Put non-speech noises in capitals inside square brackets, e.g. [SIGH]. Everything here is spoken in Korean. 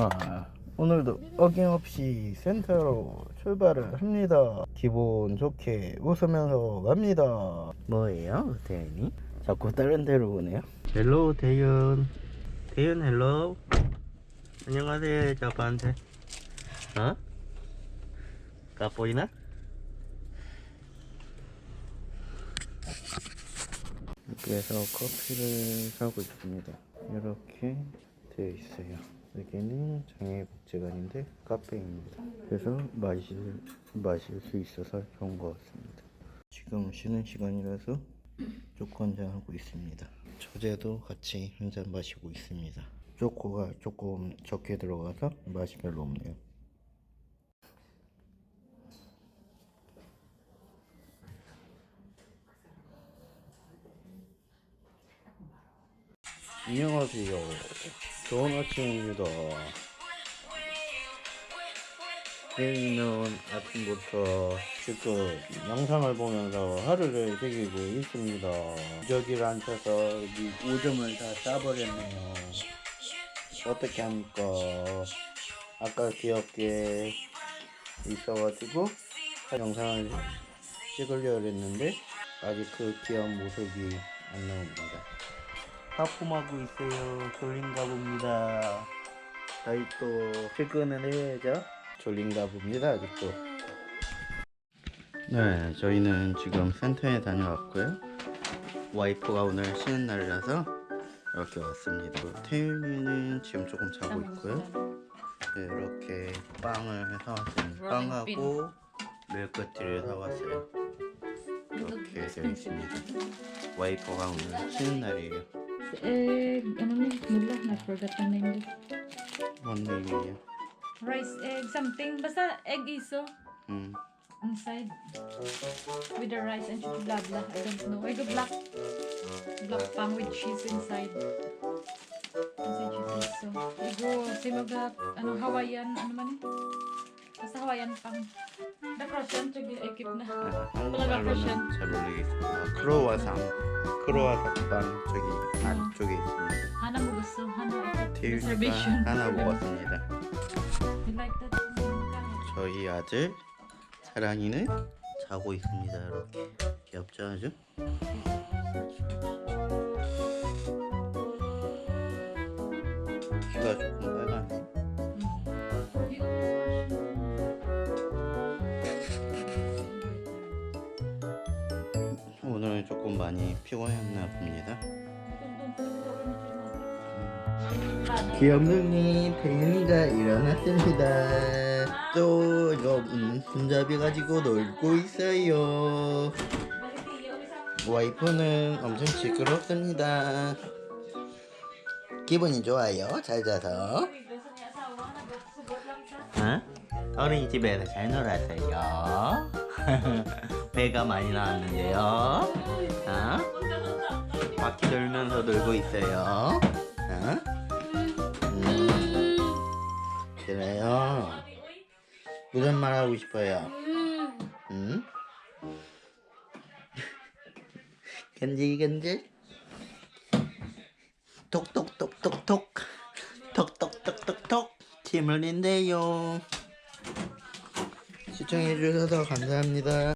아, 오늘도 어김없이 센터로 출발을 합니다. 기분 좋게 웃으면서 갑니다. 뭐예요, 대현이? 자꾸 다른 데로 보네요. 헬로 대현. 대현 헬로. 안녕하세요, 저한테. 어? 가 보이나? 여기에서 커피를 사고 있습니다. 이렇게 되어 있어요. 여기는 장애복지관인데 카페입니다. 그래서 마실 마실 수 있어서 좋은 것 같습니다. 지금 쉬는 시간이라서 초코 한잔 하고 있습니다. 저제도 같이 한 잔 마시고 있습니다. 초코가 조금 적게 들어가서 맛이 별로 없네요. 안녕하세요. 좋은 아침입니다. 저희는 아침부터 지금 영상을 보면서 하루를 새기고 있습니다. 저기를 앉아서 이 오줌을 다 싸버렸네요. 어떻게 합니까? 아까 귀엽게 있어가지고 영상을 찍으려고 했는데 아직 그 귀여운 모습이 안 나옵니다. 하품하고 있어요. 졸린가 봅니다. 저희 또 출근을 해야죠. 졸린가 봅니다. 아직도. 네, 저희는 지금 센터에 다녀왔고요. 와이프가 오늘 쉬는 날이라서 이렇게 왔습니다. 태윤이는 지금 조금 자고 있고요. 네, 이렇게 빵을 사왔습니다. 빵하고 밀크티를 사왔어요. 이렇게 되어 있습니다. 와이프가 오늘 쉬는 날이에요. It's egg, ano na, mula, I forgot the name. One egg. Rice egg, something. Basta egg iso. Mm. Inside. With the rice and blah blah. I don't know. Egg black. Black pang with cheese inside. Inside cheese iso. Ego, oh, simagap, ano, Hawaiian, ano man eh. Basta Hawaiian pang. Ekip na. 한국말로는 잘 모르겠어요. 아, 크로와상, 크로와상 빵 저기 안쪽에 있습니다. 하나 먹었어, 하나. 태윤이가 Reservation. 하나 먹었습니다. You like that? 저희 아들 사랑이는 자고 있습니다. 이렇게 귀엽죠 아주? 귀가 조금 빨갛네. 조금 많이 피곤했나 봅니다. 귀염둥이 태윤이가 일어났습니다. 또 이거 음, 손잡이 가지고 놀고 있어요. 와이프는 엄청 시끄럽습니다. 기분이 좋아요. 잘 자서. 어? 어린이집에서 잘 놀았어요. [LAUGHS] 배가 많이 나왔는데요. 어? 바퀴 돌면서 놀고 있어요. 어? 음, 그래요. 무슨 말 하고 싶어요? 응? 간질간질? 톡톡톡톡톡 톡톡톡톡톡 팀을 낸대요 시청해주셔서 감사합니다